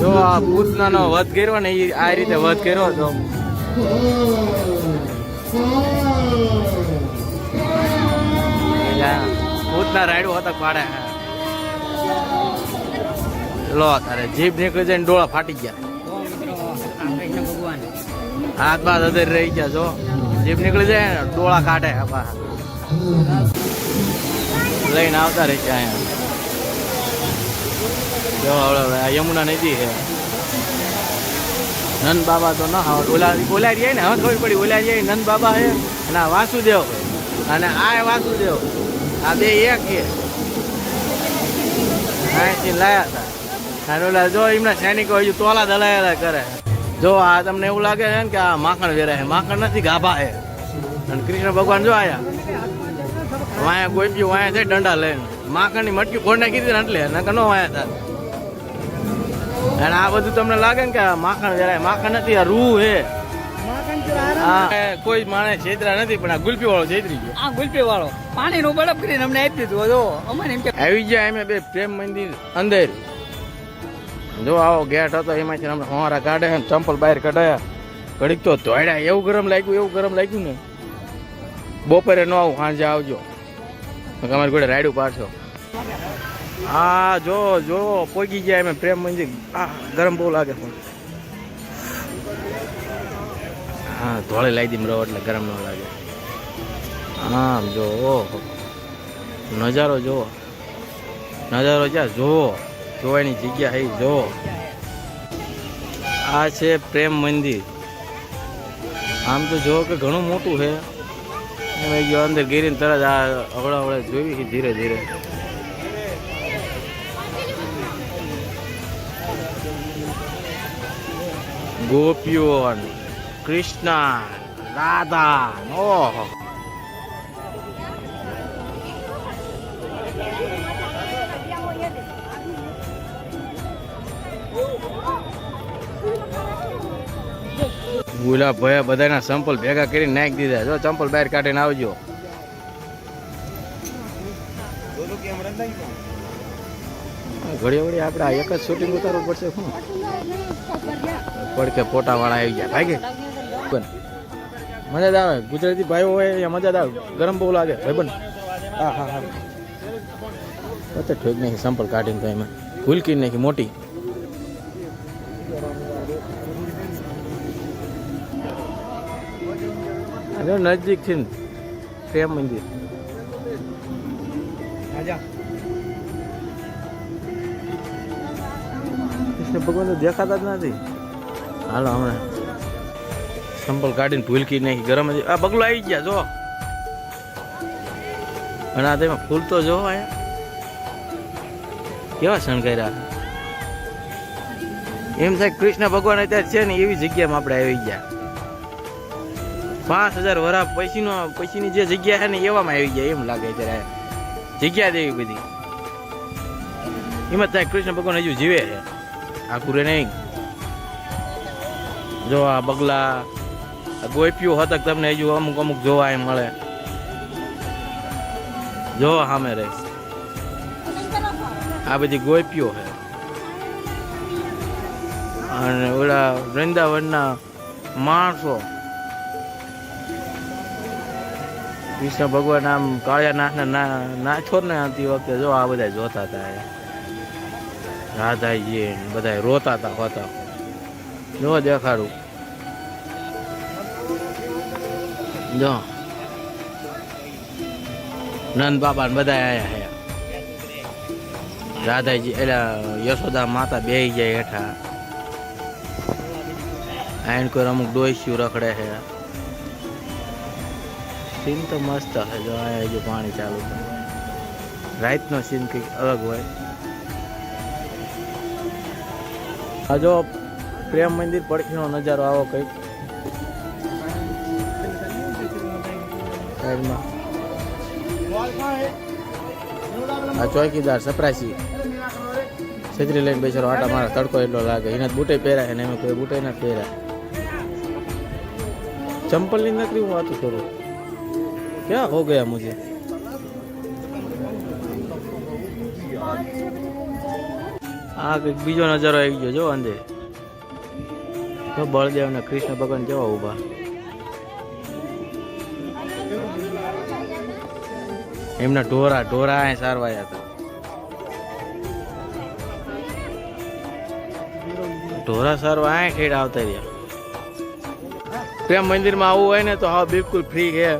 જો આ પૂતનાનો વધ કર્યો ને એ આ રીતે વધ કર્યો તો પૂતના રાયડું હતા પાડે લો તારે જીભ નીકળી જાય ને ડોળા ફાટી ગયા. હાથ બાદ અધર રહી ગયા, જો. જીભ નીકળી જાય ને ડોળા કાઢે. લઈને આવતા રહી ગયા અહીંયા. યમુના નદી છે. નંદ બાબા તો ના ઓલા ઓલા જાય ને, હવે ખબર પડી ઓલા રહ્યા નંદ બાબા છે અને આ વાસુદેવ અને આ વાસુદેવ આ બે એક છે. અહીંથી લાયા હતા અને ઓલા જો એમના સૈનિકો હજુ તોલા દલાયેલા કરે. જો આ તમને એવું લાગે છે ને કે આ માખણ વેરે છે. માખણ નથી, ગાભા છે. અને કૃષ્ણ ભગવાન જો આયા. વાયા ગોપ્યું વાયા છે દંડા લઈને. માખણની મટકી ફોડ નાખી દીધી એટલે. નકર નો વાયા હતા અને આ બધું તમને લાગે ને કે માખણ વેરાય માખણ નથી આ રૂ આ કોઈ માણસ છેતરા નથી પણ આ ગુલ્ફી વાળો છેતરી ગયો. આ ગુલપી વાળો. પાણી નું બળપ કરીને અમને આપી દીધું જો અમને એમ કે આવી ગયા એમ બે પ્રેમ મંદિર અંદર. જો આવો ગેટ હતો એમાંથી અમને હોરા કાઢે ને ચંપલ બહાર કઢાયા. ઘડીક તો ધોડ્યા એવું ગરમ લાગ્યું એવું ગરમ લાગ્યું ને. બપોરે ન આવું સાંજે આવજો. તમારી ઘોડે રાયડું પાડશો. હા, જો જો, પોગી ગયા એમ. પ્રેમ મંદિર આ, ગરમ બહુ લાગે પણ હા, ધોળે લાવી દીમ રહો એટલે ગરમ ન લાગે. આમ, જો ઓહો નજારો જુઓ. નજારો જ્યાં જુઓ, જોવાની જગ્યા હઈ જુઓ. આ છે પ્રેમ મંદિર. આમ તો જુઓ કે ઘણું મોટું છે. એમાં ગયો અંદર ગીરીને તરત આ અવળા અવળા જોઈ ધીરે ધીરે. ગોપીઓ કૃષ્ણ, રાધા, ઓહો. ગુલા ભયા બધાના સંપલ ભેગા કરીને નાખી દીધા જો ચંપલ બહાર કાઢીને આવજો. ઘડી વળી આપણે એક જ શૂટિંગ ઉતારવું પડશે, શું? પડકે ફોટા વાળા આવી ગયા. ભાઈ કે મજા જ આવે. ગુજરાતી ભાઈઓ હોય અહીંયા મજા જ આવે. ગરમ બહુ લાગે. ભાઈ બન. હા હા હા. પતે ઠોક નહીં સંપલ કાઢીને તો એમાં. ભૂલકી નાખી, મોટી. નજીક છે ને, પ્રેમ મંદિર. કૃષ્ણ ભગવાન દેખાતા જ નથી. હાલો હમણાં. સંપલ કાઢીને ભૂલકી નાખી. ગરમ જ આ બગલો આવી ગયા, જો. અને આ તેમાં ફૂલ તો જો આયા કેવા શણગાર્યા એમ થાય કૃષ્ણ ભગવાન અત્યારે છે ને એવી જગ્યામાં આપણે આવી ગયા. પાંચ હજાર વરા પછીનો પછીની જે જગ્યા છે ને એવામાં આવી ગયા, એમ લાગે અત્યારે. જગ્યા દેવી બધી. એમાં ત્યાં કૃષ્ણ ભગવાન હજુ જીવે છે. આખું રે નહીં. જો આ બગલા આ ગોપીઓ હતા તમને હજુ અમુક અમુક જોવા એમ મળે. જો સામે રે આ બધી ગોપીઓ છે. અને ઓલા વૃંદાવનના માણસો. કૃષ્ણ ભગવાન આમ કાળિયા નાથના ના છોડ ને આવતી વખતે જો આ બધા જોતા હતા. રાધાજી બધા રોતા હતા. હોતા જો દેખાડું. જો. નંદ બાબા ને બધા આયા હે. રાધાજી, એટલે યશોદા માતા બે જાય હેઠા. આયન કોઈ અમુક ડોસ્યું રખડે છે સીન તો મસ્ત હે, જો આયા જો પાણી ચાલુ રાતનો સીન કંઈક અલગ હોય. આ જો પ્રેમ મંદિર પડખીનો નજારો આવો કંઈક. સાઈડમાં. આ ચોકીદાર સપરાસી છત્રી લઈને બેસારો આટા મારા તડકો એટલો લાગે. એને બૂટે પહેર્યા ને એમાં કોઈ બૂટે ના પહેર્યા. ચંપલની નકરી હું વાતું કરું. ક્યાં હો ગયા મુझे આ કંઈક બીજો નજારો આવી ગયો, જો અંદર તો બળદેવ ને કૃષ્ણ ભગવાન કેવા ઊભા. એમના ઢોરા ઢોરા અહીં સારવાયા હતા. ઢોરા સારવા અહીં ઠેડ આવતા રહ્યા. પ્રેમ મંદિરમાં આવવું હોય ને તો હા બિલકુલ ફ્રી છે.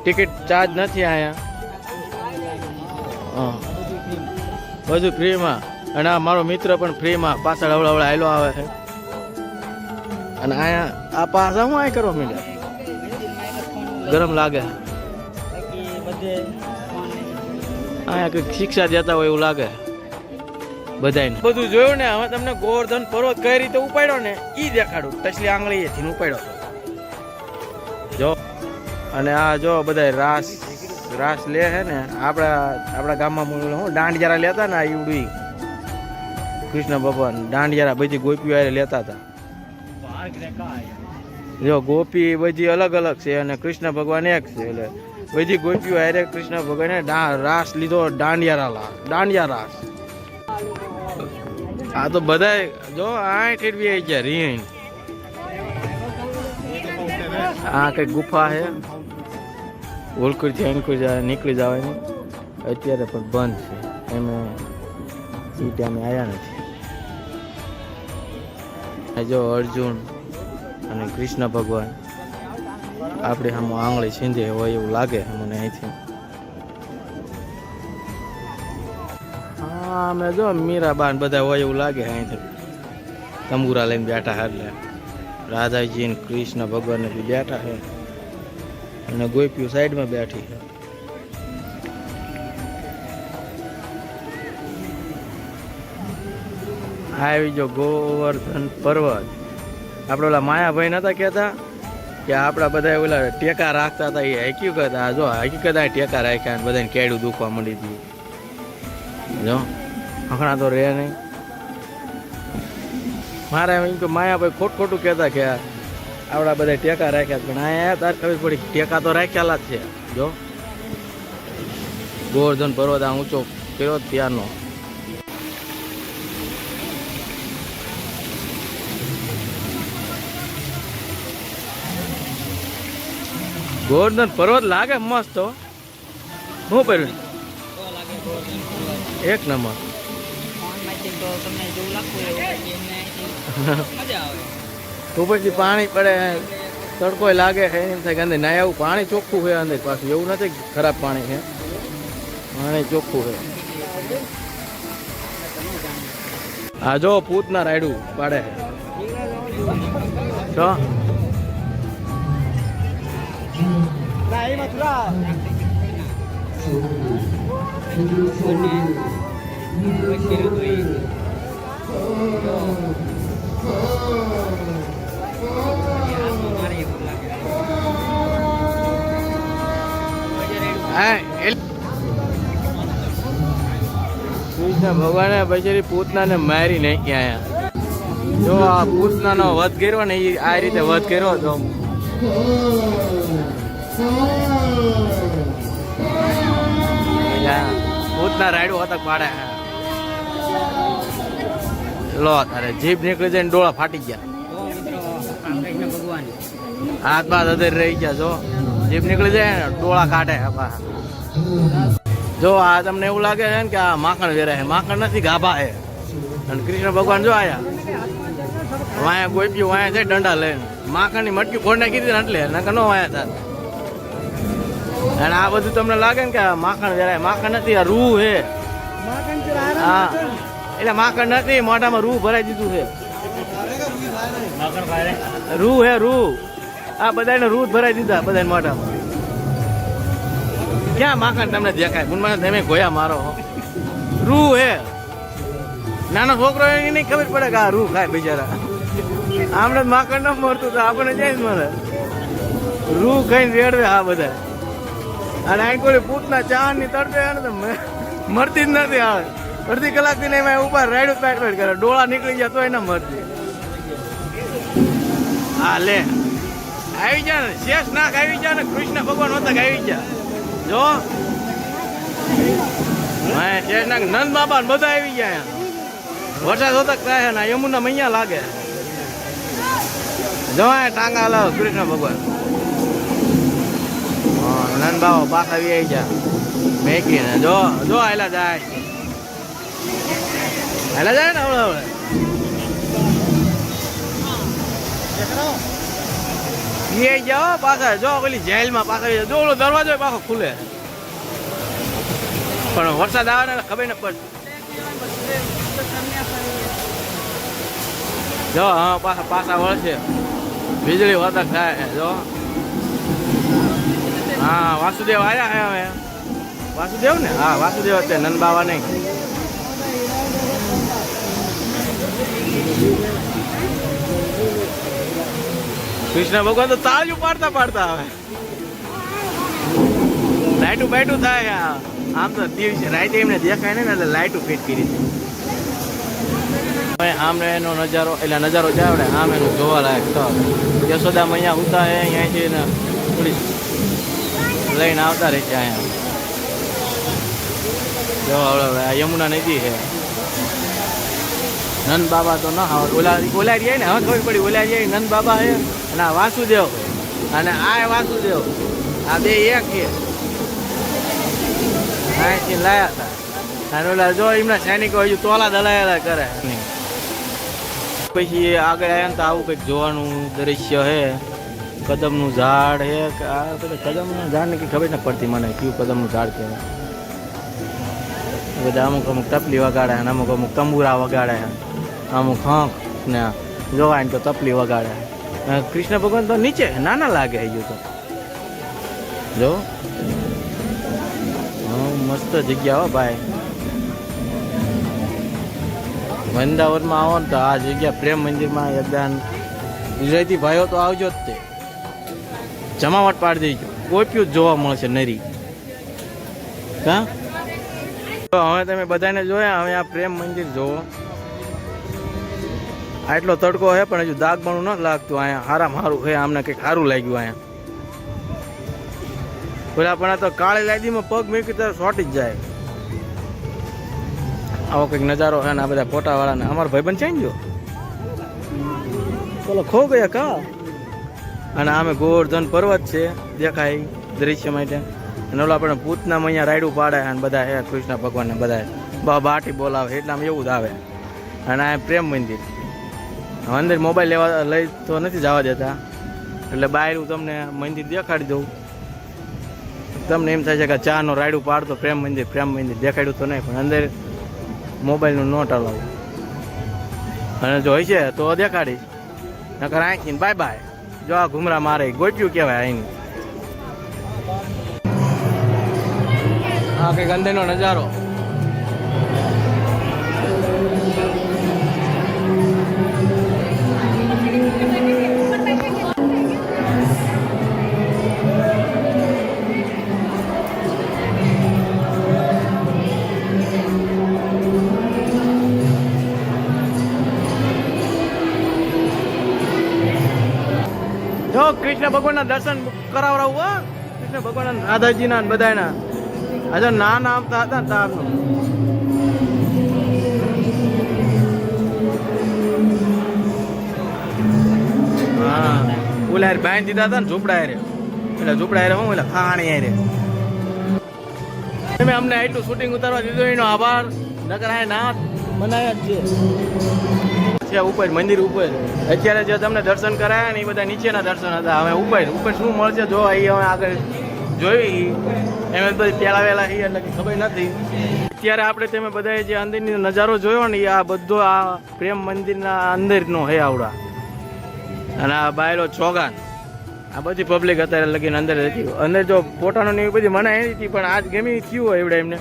ટિકિટ ચાર્જ નથી અહીંયા. હા. બધું ફ્રીમાં અને આ મારો મિત્ર પણ ફ્રીમાં પાછળ હવળા આયલો આવે છે. અને અહીંયા આ પાછા હું અહીં કરવા માંડ્યા? ગરમ લાગે. અહીંયા કંઈક શિક્ષા દેતા હોય એવું લાગે. બધાને બધું જોયું ને હવે તમને ગોવર્ધન પર્વત કઈ રીતે ઉપાડ્યો ને એ દેખાડું. તસલી આંગળી થી ઉપાડ્યો જો અને આ જો બધા રાસ રાસ લે છે ને આપણા આપણા ગામમાં હું જરા લેતા ને આ ઈવડી કૃષ્ણ ભગવાન દાંડિયારા બધી ગોપીઓ હારે લેતા હતા. જો ગોપી બધી અલગ અલગ છે અને કૃષ્ણ ભગવાન એક છે. એટલે બધી ગોપીઓ હારે કૃષ્ણ ભગવાને રાસ લીધો દાંડિયારા દાંડિયા રાસ આ તો બધા જો આ ઠેરવી આવી ગયા રીણ આ કઈ ગુફા છે ઓલકુરથી અંકુર નીકળી જવાની. અત્યારે પણ બંધ છે. એમે એ ટાઈમે આવ્યા નથી. જો અર્જુન અને કૃષ્ણ ભગવાન. આપણે આમ આંગળી છીંધે હોય એવું લાગે મને અહીંથી. હા, અમે જો મીરાબાન બધા હોય એવું લાગે અહીંથી. તંબુરા લઈને બેઠા એટલે. રાધાજી ને કૃષ્ણ ભગવાન બી બેઠા છે. અને ગોપીઓ સાઈડમાં બેઠી છે. આવી જો ગોવર્ધન પર્વત. આપણે ઓલા માયાભાઈ નતા કહેતા કે આપણા બધા ઓલા ટેકા રાખતા હતા, એ હકીકત આ જો હકીકત આ ટેકા રાખ્યા અને બધાને કેડું દુખવા મળી હતી જો, હકણા તો રહે નહીં. મારે એમ કે માયાભાઈ ખોટ ખોટું કહેતા કે આપણા બધા ટેકા રાખ્યા પણ અહીંયા તાર ખબર પડી ટેકા તો રાખેલા જ છે. જો, ગોવર્ધન પર્વત આ ઊંચો કર્યો જ ત્યારનો. ગોવર્ધન પર્વત લાગે મસ્ત હો. શું પહેર્યું એક નંબર. ઉપરથી પાણી પડે તડકો લાગે છે એમ થાય કે અંદર ના એવું પાણી ચોખ્ખું છે અંદર પાછું. એવું નથી ખરાબ પાણી છે. પાણી ચોખ્ખું છે. આ જો પૂતના રાયડું પાડે તો હા એલ- કૃષ્ણ ભગવાને બચારી પૂતનાને મારી નાખ્યા જો આ પૂતનાનો વધ કર્યો ને એ આ રીતે વધ કર્યો હતો યા, પૂતના રાયડું હતા પાડે લો તારે જીભ નીકળી જાય ડોળા ફાટી ગયા. હાથમાં હદર રહી ગયા જો. જીભ નીકળી જાય ડોળા કાઢે. જો આ તમને એવું લાગે ને કે આ માખણ વેરાય માખણ નથી ગાભા છે. અને કૃષ્ણ ભગવાન જો આયા. વાયા ગોપ્યું વાયા જાય ડંડા લઈને. માખણની મટકી ફોડ નાખી દીધી એટલે નકર નો વાયા થાય અને આ બધું તમને લાગે ને કે માખણ વેરાય માખણ નથી આ રૂ છે. હા. એટલે માખણ નથી મોઢામાં રૂ ભરાઈ દીધું છે. રૂ હે રૂ. આ બધાને રૂ ભરાઈ દીધા બધાને મોઢામાં. ક્યાં માખણ તમને દેખાય? ગુણમાં તમે ગોયા મારો હો. રૂ હે. નાનો છોકરો એને નહીં ખબર પડે કે આ રૂ ખાય બિચારા. આમણે માખણ ન મળતું તો આપણને જાય ને મળે. રૂ ખાઈને રેડવે આ બધા અને આ કોઈ પૂતના ચારની તડપે આવે ને તો મ- મળતી જ નથી આવે અડધી કલાકથી એમાં ઉપર રાઈડ પેટ પેટ કરે. ડોળા નીકળી જાય તોય ના મળતી હા, લે. આવી જા ને. શેષ નાખ આવી જા ને. કૃષ્ણ ભગવાન હોતા આવી જા. જો. શેષ નાગ નંદ બાબા ને બધા આવી ગયા. વરસાદ હોતા થાય ને, યમુના મૈયા લાગે. જવાય ટાંગા લાવ, કૃષ્ણ ભગવાન. નંદ બાબા પાછા આવી આવી જા મેકીને જો જો આયલા જાય. આયલા જાય ને હવળે હવળે. એ જાઓ જો પેલી જેલમાં જાય. જો ઓલો દરવાજો પાછો ખુલે. પણ વરસાદ આવે ને ખબર ન પડતી જો હા પાછા પાછા વળશે. વીજળી વધક થાય છે, જો. હા વાસુદેવ આવ્યા હવે. વાસુદેવ ને? હા વાસુદેવ અત્યારે નંદબાવા નહીં. કૃષ્ણ ભગવાન તો તાળીઓ પાડતા પાડતા આવે લાઈટું બાઈટું થાય. આમ તો દિવસે રાતે એમને દેખાય ને એટલે લાઈટું ફિટ કરી છે આમને એનો નજારો, એટલે નજારો જાય આમ એનું જોવાલાયક તો. યશોદા અહીંયા ઉતા હે અહીંયાથી ને થોડી લઈને આવતા રહે છે અહીંયા. જો હવે યમુના નદી છે. નંદ બાબા તો ના આવે. ઓલા ઓલા રહ્યા ને હવે ખબર પડી ઓલા રહ્યા નંદ બાબા હે અને આ વાસુદેવ. અને આ વાસુદેવ. આ બે એક છે. અહીંથી લાયા હતા. અને ઓલા જો એમના સૈનિકો હજુ તોલા દલાયેલા કરે. પછી આગળ આવ્યા ને તો આવું કંઈક જોવાનું દ્રશ્ય છે કદમનું ઝાડ છે કે આ કદમનું ઝાડ ને કંઈ ખબર ન પડતી મને, કયું કદમનું ઝાડ કહેવાય. બધા અમુક અમુક ટપલી વગાડે અને અમુક અમુક તંબુરા વગાડે અમુક હંક ને જોવાય ને તો તપલી વગાડે. કૃષ્ણ ભગવાન તો નીચે નાના લાગે હજુ તો. જો. હા, મસ્ત જગ્યા હો ભાઈ. વૃંદાવનમાં આવો ને તો આ જગ્યા પ્રેમ મંદિરમાં યજ્ઞાન. ગુજરાતી ભાઈઓ તો આવજો જ તે. જમાવટ પાડી દેજો. કોપ્યું જ જોવા મળશે નરી. હા? તો હવે તમે બધાને જોયા, હવે આ પ્રેમ મંદિર જોવો. આટલો તડકો છે પણ હજુ દાગ બણું ન લાગતું અહીંયા. હારામ હારું છે આમને કંઈક સારું લાગ્યું અહીંયા. પેલા પણ આ તો કાળી લાદીમાં પગ મૂકી તો સોટી જ જાય. આવો કંઈક નજારો છે ને આ બધા ફોટા વાળાને અમારો ભાઈબંધ છે ને જો બોલો ખો ગયા કા? અને આમે ગોવર્ધન પર્વત છે, દેખાય દ્રશ્ય માટે. અને ઓલા આપણે પૂતના અહીંયા રાયડું પાડે અને બધા હે, કૃષ્ણ ભગવાનને બધા બા બાટી બોલાવે એટલામાં એવું જ આવે. અને આ પ્રેમ મંદિર. અંદર મોબાઈલ લેવા લઈ તો નથી જવા દેતા. એટલે બહાર હું તમને મંદિર દેખાડી દઉં. તમને એમ થાય છે કે ચાનો રાયડું પાડતો પ્રેમ મંદિર પ્રેમ મંદિર. દેખાડ્યું તો નહીં, પણ અંદર મોબાઈલનું નોટ અલાવ અને જો હોય છે તો દેખાડીશ નકર આંખીને બાય બાય જો આ ઘુમરા મારે ગોચ્યું કહેવાય અહીં આ કંઈક અંદરનો નજારો. જો કૃષ્ણ ભગવાનના દર્શન કરાવડાવું હો. કૃષ્ણ ભગવાનના રાધાજીના ને બધાના આજે નાના આવતા હતા ને તારનું. હા. ઓલા બાંધી દીધા હતા ને ઝૂંપડા હારે. એટલે ઝૂંપડા હારે હું? એટલે ખાણી હારે. તમે અમને એટલું શૂટિંગ ઉતારવા દીધું, એનો આભાર. નકર આ ના બનાવ્યા જ છે. છે ઉપર, મંદિર ઉપર. અત્યારે જે તમને દર્શન કરાયા ને એ બધા નીચેના દર્શન હતા. હવે ઉપર ઉપર શું મળશે જો એ હવે આગળ જોઈ. એમ બધી પહેલા વહેલા છે એટલે ખબર નથી. અત્યારે આપણે તમે બધાએ જે અંદરની નજારો જોયો ને આ બધો આ પ્રેમ મંદિરના અંદરનો હે આવડા. અને આ બાયલો ચોગાન. આ બધી પબ્લિક અત્યારે લગીને અંદર હતી. અંદર જો પોતાનો એવી બધી મનાઈ હતી, પણ આજ ગમી થયું હોય એવડે એમને.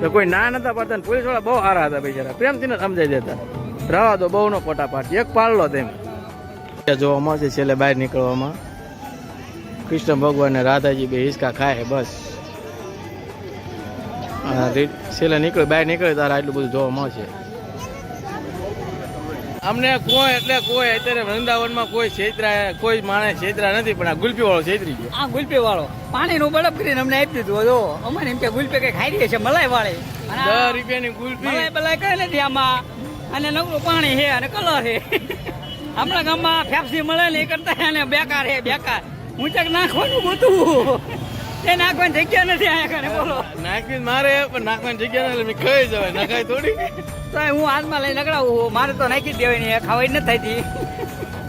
તો કોઈ ના નતા પાડતા પોલીસવાળા બહુ સારા હતા બિચારા. પ્રેમથી સમજાઈ દેતા. રવા દો બહુ નો ફોટા પાડતી એક પાડલો તેમ. જોવા મળશે છેલ્લે બહાર નીકળવામાં. કૃષ્ણ ભગવાન ને રાધાજી બે હિસકા ખાય બસ. છેલ્લે નીકળે બહાર નીકળે તારે આટલું બધું જોવા મળશે. અમને કોઈ એટલે કોઈ અત્યારે વૃંદાવનમાં કોઈ છેતરા કોઈ માણસ છેતરા નથી પણ આ ગુલ્ફી વાળો છેતરી ગયો. આ ગુલપી વાળો પાણીનું બળપ કરીને અમને આપી દીધું જો અમારે એમ કે ગુલપી કઈ ખાઈ રહી છે મલાઈ વાળી. દસ રૂપિયાની ગુલ્ફી. મલાઈ બલાઈ કઈ નથી આમાં. અને નવરું પાણી છે અને કલર છે. આપણા ગામમાં ફેફસી મળે ને એ કરતા એને બેકાર છે બેકાર. હું ચક નાખવાનું ગોતું. એ નાખવાની જગ્યા નથી આયા કરે બોલો. નાખી મારે પણ નાખવાની જગ્યા નથી મેં ખાઈ જવાય નાખાય થોડી. તો હું હાથમાં લઈને નકળાવું મારે તો નાખી જ દેવાની ખાવાય નથી થતી.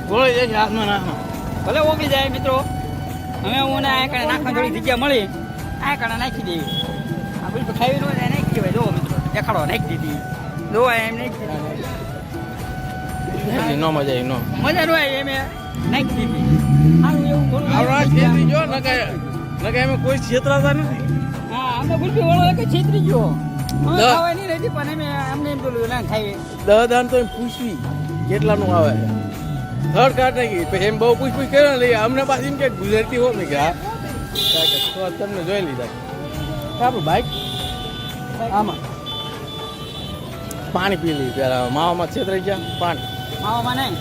બોલો જાય છે હાથમાં નાખવા ભલે ઓગળી જાય મિત્રો. હવે હું ને આ કણે નાખવાની થોડી જગ્યા મળી. આ કણે નાખી દેવી આ બધું ખાવી ને નાખી દેવાય. જો મિત્રો દેખાડો નાખી દીધી. જો એમ નહીં. નો મજા આવી નો. મજા નો હોય એમ નાખી દીધી. આવડા છેતરી જો નકાય નકાય એમાં કોઈ છેતરાતા નથી. હા અમે ગુલપી વાળો એક છેતરી ગયો. નહીં ના દહ દાન તો એમ પૂછવી કેટલાનું આવે. થર્ડ કાર્ડ નાખી પછી એમ બહુ પૂછ પૂછ કર્યો ને એટલે અમને પાછી એમ કે ગુજરાતી હો? મેં કે હા. તમને જોઈ લીધા. આપણું બાઈક આમાં. પાણી પી લઈ પેલા માવામાં છેતરાઈ ગયા પાણી. માવામાં નહીં?